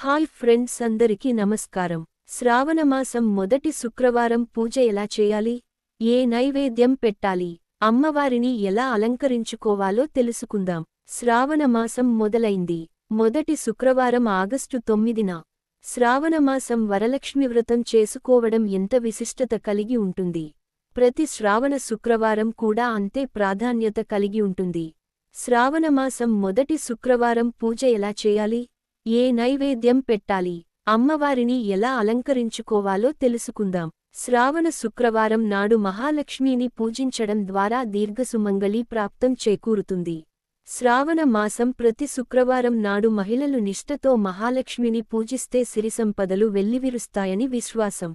Hi friends అందరికీ నమస్కారం. శ్రావణమాసం మొదటి శుక్రవారం పూజ ఎలా చేయాలి? ఏ నైవేద్యం పెట్టాలి? అమ్మవారిని ఎలా అలంకరించుకోవాలో తెలుసుకుందాం. శ్రావణమాసం మొదలైంది. మొదటి శుక్రవారం ఆగస్టు తొమ్మిదిన శ్రావణమాసం వరలక్ష్మి వ్రతం చేసుకోవడం ఎంత విశిష్టత కలిగి ఉంటుంది? ప్రతి శ్రావణ శుక్రవారం కూడా అంతే ప్రాధాన్యత కలిగి ఉంటుంది. శ్రావణమాసం మొదటి శుక్రవారం పూజ ఎలా చేయాలి? ఏ నైవేద్యం పెట్టాలి? అమ్మవారిని ఎలా అలంకరించుకోవాలో తెలుసుకుందాం. శ్రావణ శుక్రవారం నాడు మహాలక్ష్మిని పూజించడం ద్వారా దీర్ఘసుమంగళి ప్రాప్తం చేకూరుతుంది. శ్రావణ మాసం ప్రతి శుక్రవారం నాడు మహిళలు నిష్ఠతో మహాలక్ష్మిని పూజిస్తే సిరిసంపదలు వెల్లివిరుస్తాయని విశ్వాసం.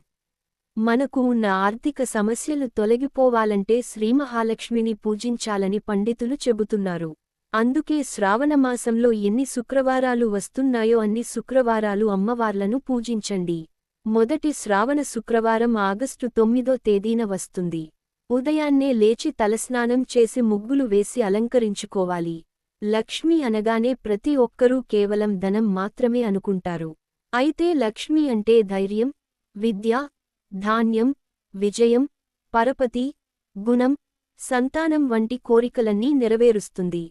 మనకు ఉన్న ఆర్థిక సమస్యలు తొలగిపోవాలంటే శ్రీమహాలక్ష్మిని పూజించాలని పండితులు చెబుతున్నారు. అందుకే శ్రావణమాసంలో ఎన్ని శుక్రవారాలు వస్తున్నాయో అన్ని శుక్రవారాలు అమ్మవార్లను పూజించండి. మొదటి శ్రావణ శుక్రవారం ఆగస్టు తొమ్మిదో తేదీన వస్తుంది. ఉదయాన్నే లేచి తలస్నానం చేసి ముగ్గులు వేసి అలంకరించుకోవాలి. లక్ష్మి అనగానే ప్రతి ఒక్కరూ కేవలం ధనం మాత్రమే అనుకుంటారు. అయితే లక్ష్మి అంటే ధైర్యం విద్య ధాన్యం విజయం పరపతి గుణం సంతానం వంటి కోరికలన్నీ నెరవేరుస్తుంది.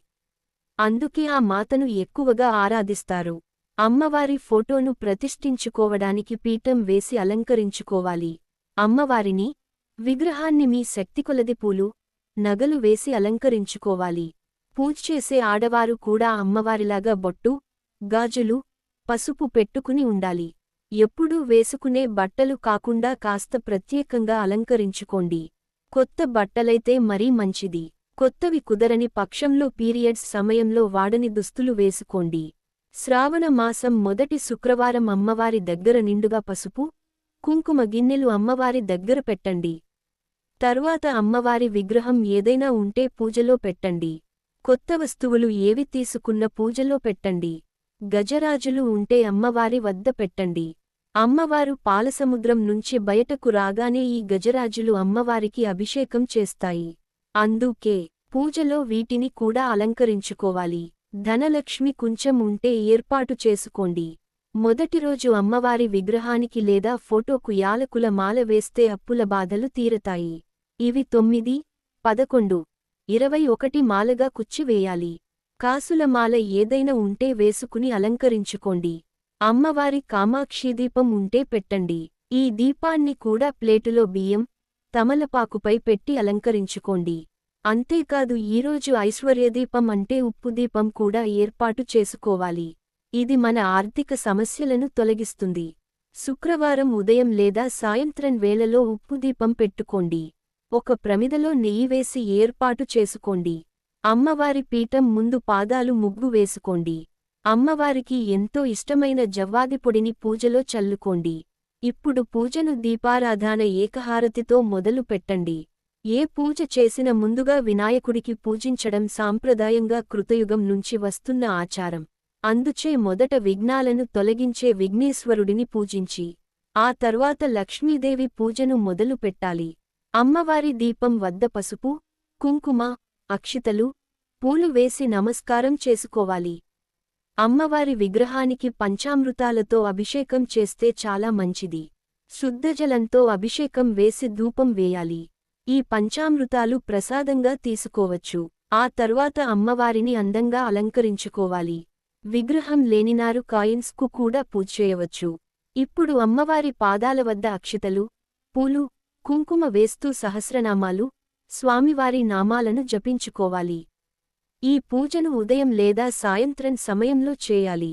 అందుకే ఆ మాతను ఎక్కువగా ఆరాధిస్తారు. అమ్మవారి ఫోటోను ప్రతిష్ఠించుకోవడానికి పీఠం వేసి అలంకరించుకోవాలి. అమ్మవారిని విగ్రహాన్ని మీ శక్తికొలది పూలు నగలు వేసి అలంకరించుకోవాలి. పూజ్చేసే ఆడవారు కూడా అమ్మవారిలాగా బొట్టు గాజులు పసుపు పెట్టుకుని ఉండాలి. ఎప్పుడూ వేసుకునే బట్టలు కాకుండా కాస్త ప్రత్యేకంగా అలంకరించుకోండి. కొత్త బట్టలైతే మరీ మంచిది. కొత్తవి కుదరని పక్షంలో పీరియడ్స్ సమయంలో వాడని దుస్తులు వేసుకోండి. శ్రావణ మాసం మొదటి శుక్రవారం అమ్మవారి దగ్గర నిండుగా పసుపు కుంకుమ గిన్నెలు అమ్మవారి దగ్గర పెట్టండి. తర్వాత అమ్మవారి విగ్రహం ఏదైనా ఉంటే పూజలో పెట్టండి. కొత్త వస్తువులు ఏవి తీసుకున్న పూజలో పెట్టండి. గజరాజులు ఉంటే అమ్మవారి వద్ద పెట్టండి. అమ్మవారు పాలసముద్రం నుంచి బయటకు రాగానే ఈ గజరాజులు అమ్మవారికి అభిషేకం చేస్తాయి. అందుకే పూజలో వీటిని కూడా అలంకరించుకోవాలి. ధనలక్ష్మి కుంచం ఉంటే ఏర్పాటు చేసుకోండి. మొదటి రోజు అమ్మవారి విగ్రహానికి లేదా ఫోటోకు యాలకుల మాల వేస్తే అప్పుల బాధలు తీరతాయి. ఇవి తొమ్మిది పదకొండు ఇరవై ఒకటి మాలగా కుచ్చివేయాలి కాసుల మాల ఏదైనా ఉంటే వేసుకుని అలంకరించుకోండి. అమ్మవారి కామాక్షిదీపం ఉంటే పెట్టండి. ఈ దీపాన్ని కూడా ప్లేటులో బియ్యం తమలపాకుపై పెట్టి అలంకరించుకోండి. అంతేకాదు ఈరోజు ఐశ్వర్యదీపం అంటే ఉప్పుదీపం కూడా ఏర్పాటు చేసుకోవాలి. ఇది మన ఆర్థిక సమస్యలను తొలగిస్తుంది. శుక్రవారం ఉదయం లేదా సాయంత్రం వేళలో ఉప్పుదీపం పెట్టుకోండి. ఒక ప్రమిదలో నెయ్యి వేసి ఏర్పాటు చేసుకోండి. అమ్మవారి పీఠం ముందు పాదాలు ముగ్గు వేసుకోండి. అమ్మవారికి ఎంతో ఇష్టమైన జవ్వాది పొడిని పూజలో చల్లుకోండి. ఇప్పుడు పూజను దీపారాధాన ఏకహారతితో మొదలు పెట్టండి. ఏ పూజ చేసిన ముందుగా వినాయకుడికి పూజించడం సాంప్రదాయంగా కృతయుగం నుంచి వస్తున్న ఆచారం. అందుచే మొదట విఘ్నాలను తొలగించే విఘ్నేశ్వరుడిని పూజించి ఆ తర్వాత లక్ష్మీదేవి పూజను మొదలు పెట్టాలి. అమ్మవారి దీపం వద్ద పసుపు కుంకుమ అక్షితలు పూలు వేసి నమస్కారం చేసుకోవాలి. అమ్మవారి విగ్రహానికి పంచామృతాలతో అభిషేకం చేస్తే చాలా మంచిది. శుద్ధజలంతో అభిషేకం వేసి ధూపం వేయాలి. ఈ పంచామృతాలు ప్రసాదంగా తీసుకోవచ్చు. ఆ తర్వాత అమ్మవారిని అందంగా అలంకరించుకోవాలి. విగ్రహం లేనినారు కాయిన్స్కు కూడా పూజ చేయవచ్చు. ఇప్పుడు అమ్మవారి పాదాల వద్ద అక్షితలు పూలు కుంకుమ వేస్తూ సహస్రనామాలు స్వామివారి నామాలను జపించుకోవాలి. ఈ పూజను ఉదయం లేదా సాయంత్రం సమయంలో చేయాలి.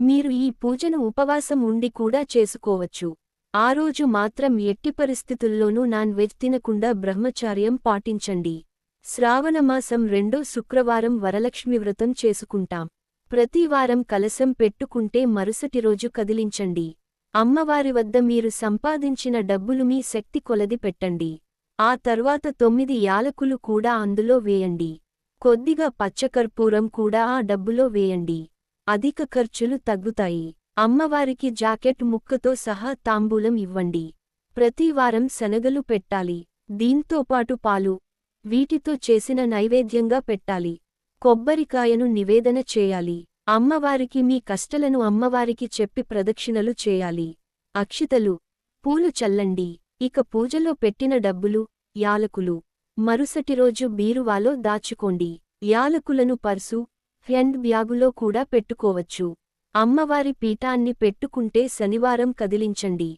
మీరు ఈ పూజను ఉపవాసం ఉండి కూడా చేసుకోవచ్చు. ఆ రోజు మాత్రం ఎట్టి పరిస్థితుల్లోనూ నాన్ వెజ్ తినకుండా బ్రహ్మచార్యం పాటించండి. శ్రావణమాసం రెండో శుక్రవారం వరలక్ష్మి వ్రతం చేసుకుంటాం. ప్రతివారం కలశం పెట్టుకుంటే మరుసటి రోజు కదిలించండి. అమ్మవారి వద్ద మీరు సంపాదించిన డబ్బులు మీ శక్తి కొలది పెట్టండి. ఆ తర్వాత తొమ్మిది యాలకులు కూడా అందులో వేయండి. కొద్దిగా పచ్చకర్పూరం కూడా ఆ డబ్బులో వేయండి. అధిక ఖర్చులు తగ్గుతాయి. అమ్మవారికి జాకెట్ ముక్కతో సహా తాంబూలం ఇవ్వండి. ప్రతివారం శనగలు పెట్టాలి. దీంతోపాటు పాలు వీటితో చేసిన నైవేద్యంగా పెట్టాలి. కొబ్బరికాయను నివేదన చేయాలి. అమ్మవారికి మీ కష్టలను అమ్మవారికి చెప్పి ప్రదక్షిణలు చేయాలి. అక్షితలు పూలు చల్లండి. ఇక పూజలో పెట్టిన డబ్బులు యాలకులు. మరుసటి రోజు బీరువాలో దాచుకోండి. యాలకులను పర్సు హ్యాండ్ బ్యాగులో కూడా పెట్టుకోవచ్చు. అమ్మవారి పీఠాన్ని పెట్టుకుంటే శనివారం కదిలించండి.